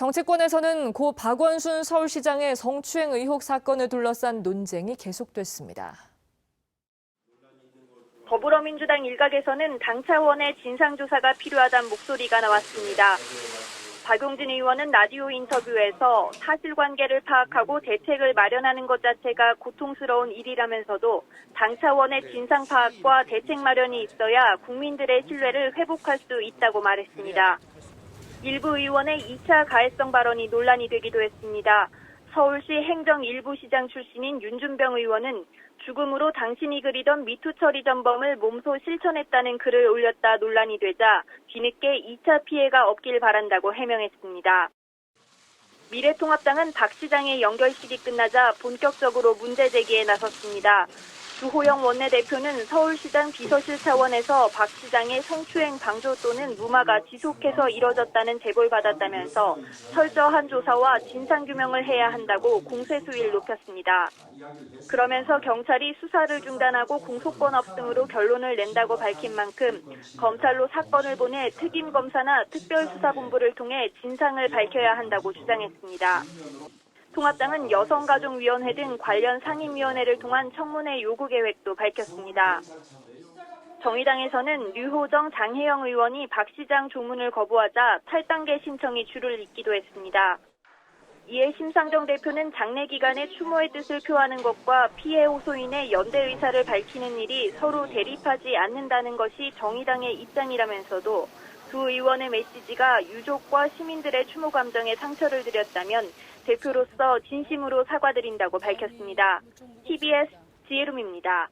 정치권에서는 고 박원순 서울시장의 성추행 의혹 사건을 둘러싼 논쟁이 계속됐습니다. 더불어민주당 일각에서는 당 차원의 진상조사가 필요하다는 목소리가 나왔습니다. 박용진 의원은 라디오 인터뷰에서 사실관계를 파악하고 대책을 마련하는 것 자체가 고통스러운 일이라면서도 당 차원의 진상 파악과 대책 마련이 있어야 국민들의 신뢰를 회복할 수 있다고 말했습니다. 일부 의원의 2차 가해성 발언이 논란이 되기도 했습니다. 서울시 행정 일부 시장 출신인 윤준병 의원은 죽음으로 당신이 그리던 미투 처리 전범을 몸소 실천했다는 글을 올렸다 논란이 되자 뒤늦게 2차 피해가 없길 바란다고 해명했습니다. 미래통합당은 박 시장의 연결식이 끝나자 본격적으로 문제 제기에 나섰습니다. 주호영 원내대표는 서울시장 비서실 차원에서 박 시장의 성추행 방조 또는 무마가 지속해서 이뤄졌다는 제보를 받았다면서 철저한 조사와 진상규명을 해야 한다고 공세 수위를 높였습니다. 그러면서 경찰이 수사를 중단하고 공소권 없음으로 결론을 낸다고 밝힌 만큼 검찰로 사건을 보내 특임검사나 특별수사본부를 통해 진상을 밝혀야 한다고 주장했습니다. 통합당은 여성가족위원회 등 관련 상임위원회를 통한 청문회 요구 계획도 밝혔습니다. 정의당에서는 류호정 장혜영 의원이 박 시장 조문을 거부하자 8단계 신청이 줄을 잇기도 했습니다. 이에 심상정 대표는 장례 기간에 추모의 뜻을 표하는 것과 피해 호소인의 연대 의사를 밝히는 일이 서로 대립하지 않는다는 것이 정의당의 입장이라면서도 두 의원의 메시지가 유족과 시민들의 추모 감정에 상처를 드렸다면 대표로서 진심으로 사과드린다고 밝혔습니다. TBS 지혜lum입니다.